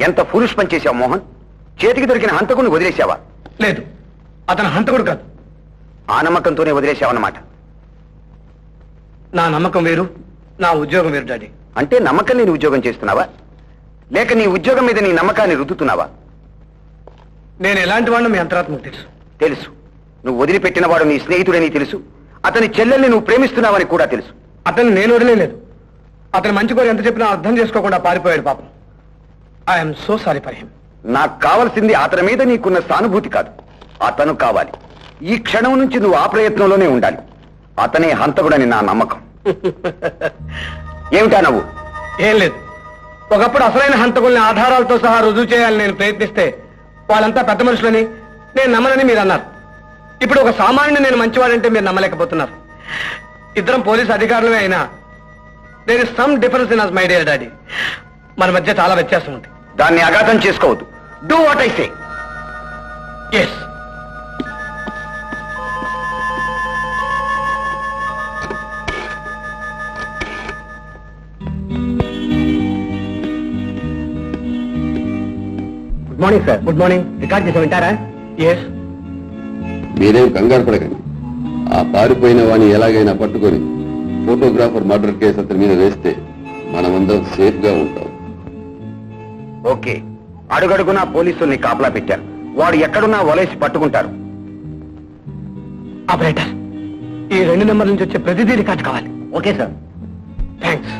ఎంత ఫురుష్ పని చేశావు మోహన్? చేతికి దొరికిన హంతకుని వదిలేశావా? లేదు. అతను హంతకుడు కాదు. ఆ నమ్మకంతోనే వదిలేశావన్నమాట. నా నమ్మకం వేరు నా ఉద్యోగం వేరు డాడీ. అంటే నమ్మకం లేని ఉద్యోగం చేస్తున్నావా? లేక నీ ఉద్యోగం మీద నీ నమ్మకాన్ని రుద్దుతున్నావా? నేను ఎలాంటి వాడిని మీ అంతరాత్మకు తెలుసు. తెలుసు. నువ్వు వదిలిపెట్టిన వాడు నీ స్నేహితుడని తెలుసు. అతని చెల్లెల్ని నువ్వు ప్రేమిస్తున్నావని కూడా తెలుసు. అతను నేను వదిలేదు అతను మంచి కోరి ఎంత చెప్పినా అర్థం చేసుకోకుండా పారిపోయాడు పాపం. I'm so sorry for him నాకు కావలసింది అతని మీద నీకున్న సానుభూతి కాదు. అతను కావాలి. ఈ క్షణం నుంచి నువ్వు ఆ ప్రయత్నంలోనే ఉండాలి. అతనే హంతకుడని నా నమ్మకం. ఏమిటా నవ్వు? ఏం లేదు. ఒకప్పుడు అసలైన హంతకుల్ని ఆధారాలతో సహా రుజువు చేయాలని నేను ప్రయత్నిస్తే వాళ్ళంతా పెద్ద మనుషులని నేను నమ్మనని మీరు అన్నారు. ఇప్పుడు ఒక సామాన్యుని నేను మంచివాడంటే మీరు నమ్మలేకపోతున్నారు. ఇద్దరం పోలీస్ అధికారులమే అయినా there is some difference in us my dear daddy మన మధ్య చాలా వ్యత్యాసం ఉంది. దాన్ని అఘాతం చేసుకోవద్దు. Do what I say yes good morning sir good morning record చేసి వింటారా? ఎస్ మీరేం కంగారు పడకండి. ఆ పారిపోయిన వాణ్ణి ఎలాగైనా పట్టుకొని ఫోటోగ్రాఫర్ మర్డర్ కేసు అతని మీద వేస్తే మనమందరం సేఫ్గా ఉంటాం. ఓకే. అడుగడుగునా పోలీసుల్ని కాపలా పెట్టారు. వాడు ఎక్కడున్నా వలేసి పట్టుకుంటారు. ఆపరేటర్ ఈ రెండు నెంబర్ నుంచి వచ్చే ప్రతిదీ రికార్డ్ కావాలి. Okay sir. థ్యాంక్స్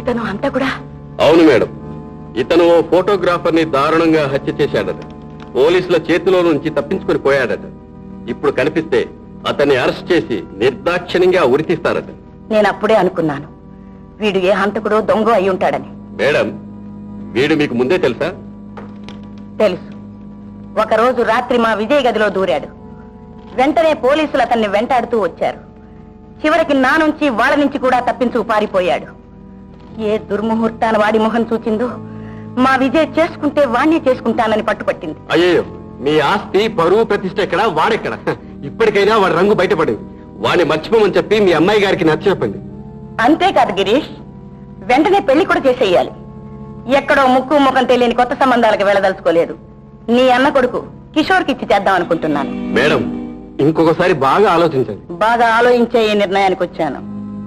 ఇతను అంతా కూడా? అవును మేడం. ఇతను ఓ ఫోటోగ్రాఫర్ని దారుణంగా హత్య చేశాడట. పోలీసుల చేతిలో నుంచి తప్పించుకొని పోయాడట. ఇప్పుడు కనిపిస్తే అతన్ని అరెస్ట్ చేసి నిర్దాక్షిణ్యంగా ఉరితీస్తారట. నేను అప్పుడే అనుకున్నాను. వీడు ఏ హంతకుడో దొంగ అయి ఉంటాడని. మేడం వీడు మీకు ముందే తెలుసా? తెలుసు. ఒకరోజు రాత్రి మా విజయ్ గదిలో దూరాడు. వెంటనే పోలీసులు అతన్ని వెంటాడుతూ వచ్చారు. చివరికి నా నుంచి వాళ్ళ నుంచి కూడా తప్పించు పారిపోయాడు. ఏ దుర్ముహూర్తాన వాడి మొహం చూచిందో. మా విజయ్ చేసుకుంటే వాణ్ణి చేసుకుంటానని పట్టుపట్టింది. అయ్యో మీ ఆస్తి పరువు ప్రతిష్ట ఎక్కడ వాడెక్కడ? ఇప్పటికైనా వాడి రంగు బయటపడింది వాడిని మర్చిపోమని చెప్పి మీ అమ్మాయి గారికి నచ్చ చెప్పండి. అంతేకాదు గిరీష్. వెంటనే పెళ్ళి కూడా చేసేయాలి. ఎక్కడో ముక్కు ముఖం తెలియని కొత్త సంబంధాలకు వెళ్ళదలుచుకోలేదు. నీ అన్న కొడుకు కిషోర్కి ఇచ్చి చేద్దాం అనుకుంటున్నాను. మేడం ఇంకొకసారి బాగా ఆలోచించండి. బాగా ఆలోచించే ఈ నిర్ణయానికి వచ్చాను.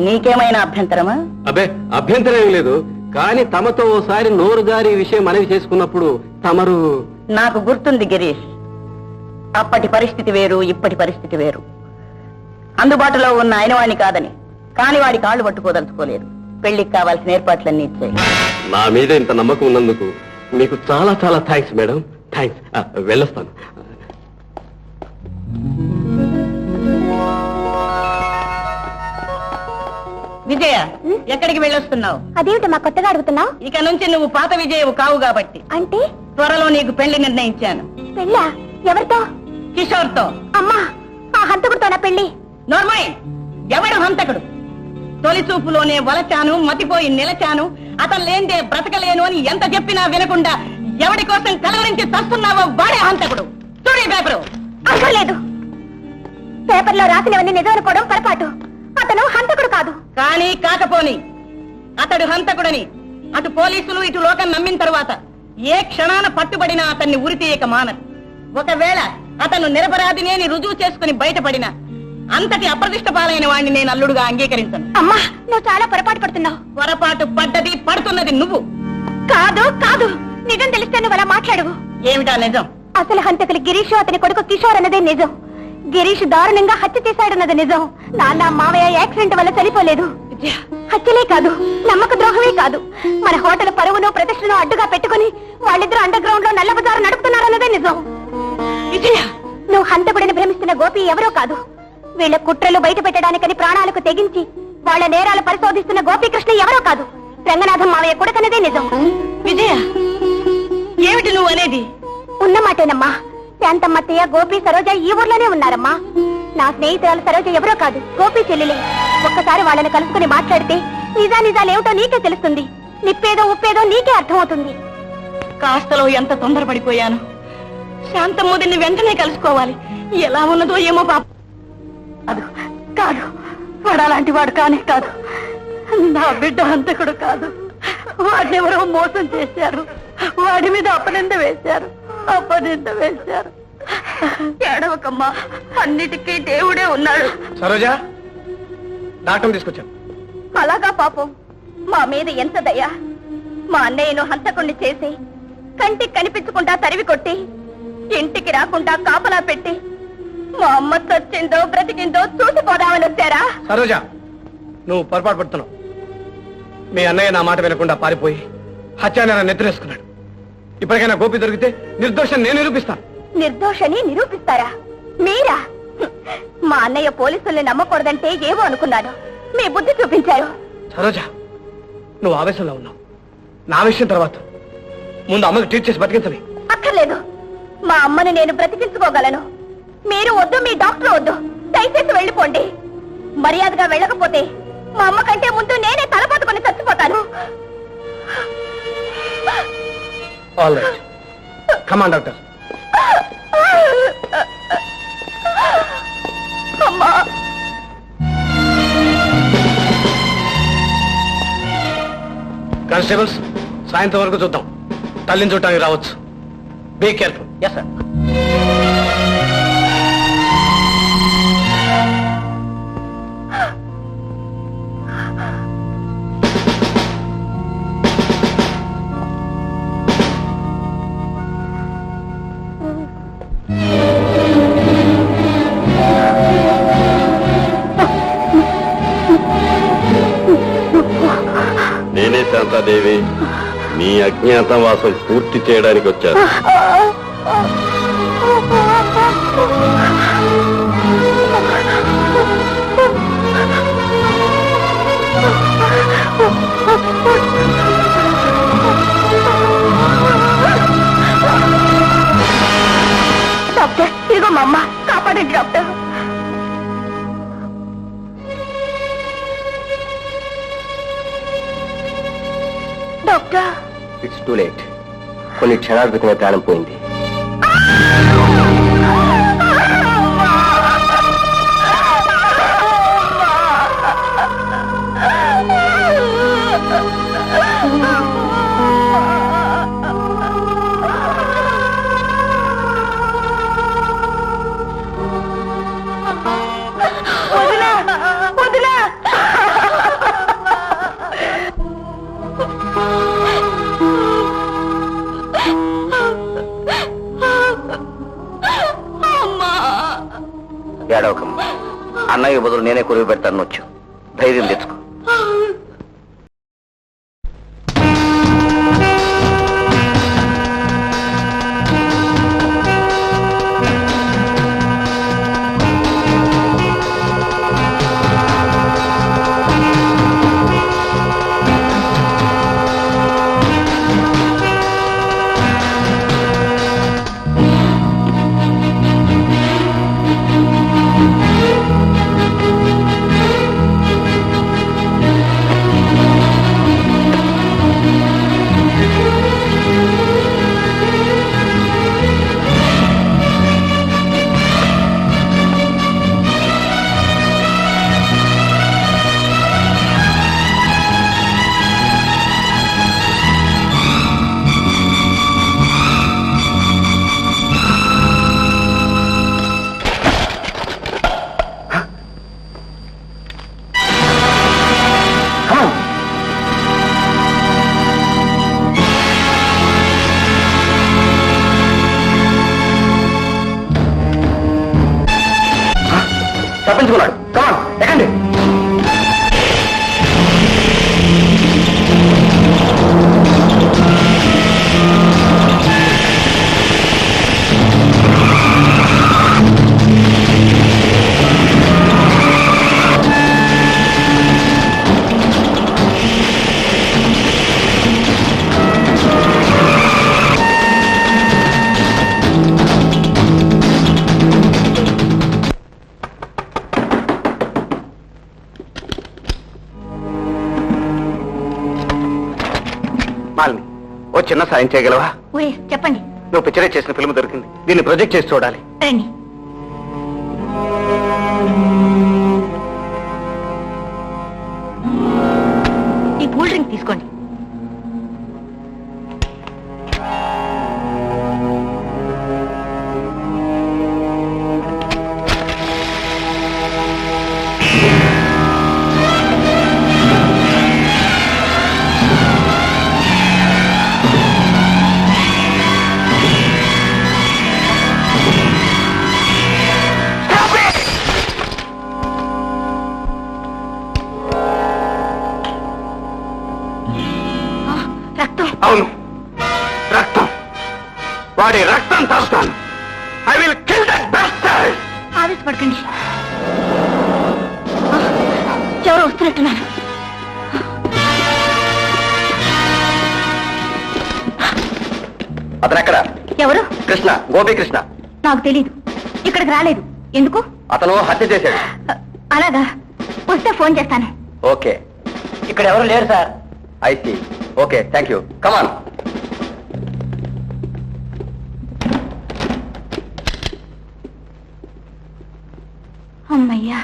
నీకేమైనా అభ్యంతరమా? అబ్బే అభ్యంతరం ఏం లేదు. కానీ తమతో ఓసారి నోరు జారి విషయం మనవి చేసుకున్నప్పుడు తమరు నాకు గుర్తుంది గిరీష్. అప్పటి పరిస్థితి వేరు ఇప్పటి పరిస్థితి వేరు. అందుబాటులో ఉన్న ఆయన వాడిని కాదని కాని వాడి కాళ్ళు పట్టుకోదలుచుకోలేదు పెళ్ళికి కావాల్సిన ఏర్పాట్లన్నీ ఇచ్చాయి. నా మీద ఇంత నమ్మకం ఉన్నందుకు మీకు చాలా చాలా థ్యాంక్స్ మేడం. థ్యాంక్స్ వెళ్ళొస్తాను. విజయ ఎక్కడికి వెళ్ళొస్తున్నావు? అదేమిటి మా కొత్తగా అడుగుతున్నావు? ఇక నుంచి నువ్వు పాత విజయవు కావు కాబట్టి. అంటే? త్వరలో నీకు పెళ్ళి నిర్ణయించాను. పెళ్ళా? ఎవరితో? కిషోర్తో అమ్మా ఆ హంతకుడితోనా పెళ్ళి నోర్మయ్ ఎవడు హంతకుడు? తొలి చూపులోనే వలచాను మతిపోయి నిలచాను అతను లేందే బ్రతకలేను అని ఎంత చెప్పినా వినకుండా ఎవడి కోసం కలవరించి చస్తున్నావో వాడే హంతకుడు. చూడే పేపరు. అక్కర్లేదు పేపర్లో రాసినవన్నీ నిజం అనుకోవడం పొరపాటు. అతను హంతకుడు కాదు. కానీ కాకపోని అతడు హంతకుడని. అటు పోలీసులు ఇటు లోకం నమ్మిన తరువాత ఏ క్షణాన పట్టుబడినా అతన్ని ఉరితీయక మానరు. ఒకవేళ అతను నిరపరాధినేని రుజువు చేసుకుని బయటపడిన అంతటి అప్రదిష్ట పాలైన వాణ్ణి నేను అల్లుడుగా అంగీకరించను. అమ్మా నువ్వు చాలా పొరపాటు పడుతున్నావు. పొరపాటు పడ్డది పడుతున్నది నువ్వు. కాదు కాదు. నిజం తెలిస్తే నువ్వు అలా మాట్లాడవు. ఏమిటా నిజం? అసలు హంతకులు గిరీష్ అతని కొడుకు కిషోర్ అన్నదే నిజం. గిరీష్ దారుణంగా హత్య చేశాడన్నది నిజం. నాన్న మావయ్య యాక్సిడెంట్ వల్ల చనిపోలేదు. హత్యలే కాదు నమ్మక ద్రోహమే కాదు. మన హోటల్ పరువును ప్రతిష్టను అడ్డుగా పెట్టుకుని వాళ్ళిద్దరూ అండర్ గ్రౌండ్లో నల్లబజారు నడుపుతున్నారన్నదే నిజం. నువ్వు హంతకుడిని భ్రమిస్తున్న గోపి ఎవరో కాదు. వీళ్ళ కుట్రలు బయట పెట్టడానికని ప్రాణాలకు తెగించి వాళ్ళ నేరాలు పరిశోధిస్తున్న గోపీకృష్ణ ఎవరో కాదు. రంగనాథం మావయ్య కొడుకన్నదే నిజం. విజయ ఏమిటి నువ్వు అనేది? ఉన్నమాటేనమ్మా శాంతమ్మత్తయ్య గోపి సరోజ ఈ ఊర్లోనే ఉన్నారమ్మా. నా స్నేహితురాలు సరోజ ఎవరో కాదు గోపి చెల్లెలే. ఒక్కసారి వాళ్ళని కలుసుకుని మాట్లాడితే నిజా నిజాలేమిటో నీకే తెలుస్తుంది. నిప్పేదో ఉప్పేదో నీకే అర్థమవుతుంది. కాస్తలో ఎంత తొందరపడిపోయాను. శాంతమ్మోదిని వెంటనే కలుసుకోవాలి. ఎలా ఉన్నదో ఏమో పాప. కాదు కాదు. వాడు అలాంటి వాడు కానే కాదు. నా బిడ్డ హంతకుడు కాదు. వాడిని ఎవరో మోసం చేశారు. వాడి మీద అపనింద వేశారు. అపనింద వేశారు. ఏడవకమ్మా. అన్నిటికీ దేవుడే ఉన్నాడు. సరోజా డాక్టర్ తీసుకొచ్చాను. అలాగా పాపం. మా మీద ఎంత దయ. మా అన్నయ్యను హంతకుణ్ణి చేసి కంటికి కనిపించకుండా తరివి కొట్టి ఇంటికి రాకుండా కాపలా పెట్టి మా అమ్మ చచ్చిందో బ్రతికిందో చూసిపోదామని వచ్చారా? సరోజా నువ్వు పొరపాటు పడుతున్నావు. మీ అన్నయ్య నా మాట వినకుండా పారిపోయి హత్యానేర నెత్తిరేసుకున్నాడు. ఇప్పటికైనా గోపి దొరికితే నిర్దోషం నేను నిరూపిస్తాను. నిర్దోషని నిరూపిస్తారా? మీరా. మా అన్నయ్య పోలీసుల్ని నమ్మకూడదంటే ఏవో అనుకున్నాను. మీ బుద్ధి చూపించారు. సరోజా నువ్వు ఆవేశంలో ఉన్నావు. నా విషయం తర్వాత. ముందు అమ్మకి ట్రీట్ చేసి బతికించవి. అక్కర్లేదు. మా అమ్మని నేను బ్రతికించుకోగలను. మీరు వద్దు మీ డాక్టర్ వద్దు. దయచేసి వెళ్ళిపోండి. మర్యాదగా వెళ్ళకపోతే మా అమ్మ కంటే ముందు నేనే తలపట్టుకుని చచ్చిపోతాను. All right come on doctor అమ్మా. కానిస్టేబుల్స్ సాయంత్రం వరకు చూద్దాం. తల్లిని చూడటానికి రావచ్చు. బీ కేర్ఫుల్ ఎస్ సార్ నేనే శాంతాదేవి. మీ అజ్ఞాతవాసం పూర్తి చేయడానికి వచ్చాను. డాక్టర్ ఇదిగో మా అమ్మ కాపాడండి డాక్టర్. ఇట్స్ టూ లేట్ కొన్ని క్షణాల క్రితమే ప్రాణం పోయింది. Ah! ఏడవకమ్మ అన్నయ్య బదులు నేనే కురివి పెడతాను వచ్చు ధైర్యం తెచ్చుకో. తప్పించుకున్నాడు కమాన్ చిన్న సాయం చేయగలవా? చెప్పండి. నువ్వు పిక్చరైజ్ చేసిన ఫిల్మ్ దొరికింది. దీన్ని ప్రొజెక్ట్ చేసి చూడాలి. ఈ కూల్ డ్రింక్ తీసుకోండి. ఆవేశపడకండి ఆ, ఎవరో వస్తున్నట్టున్నారు. అతను ఎక్కడ? ఎవరు? కృష్ణ గోపీకృష్ణ నాకు తెలీదు. ఇక్కడికి రాలేదు. ఎందుకు? అతను హత్య చేశాడు. అలాగా? వస్తే ఫోన్ చేస్తాను. ఓకే. ఇక్కడ ఎవరు లేరు sir? I see okay thank you come on. అమ్మయ్యా!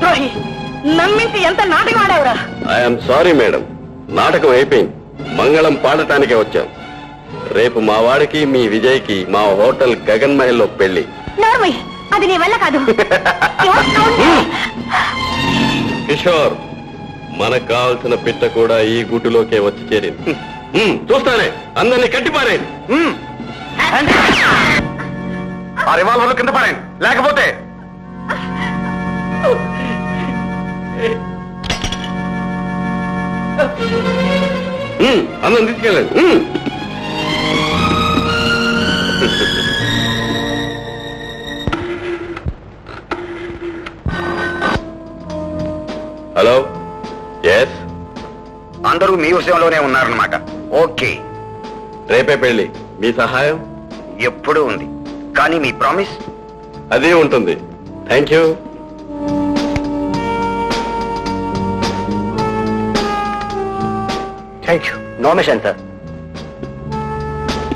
ద్రోహి నమ్మించి ఎంత నాటకం ఆడావురా? ఐఎమ్ సారీ మేడం నాటకం అయిపోయింది. మంగళం పాడటానికే వచ్చాం. రేపు మా వాడికి మీ విజయ్కి మా హోటల్ గగన్ మహల్లో పెళ్ళి నోర్మయ్ అది నీ వల్ల కాదు? కిషోర్ మనకు కావాల్సిన పిట్ట కూడా ఈ గుట్టులోకే వచ్చి చేరింది. చూస్తానే అందరినీ కట్టిపారేయండి ఆ రివాల్వర్లు కింద పడండి లేకపోతే హ్మ్, అందరిని తీసుకెళ్ళండి. హలో? ఎస్ అందరూ మీ విషయంలోనే ఉన్నారన్నమాట. ఓకే. రేపే పెళ్ళి మీ సహాయం? ఎప్పుడూ ఉంది. కానీ మీ ప్రామిస్? అదే ఉంటుంది. Thank you thank you no mention sir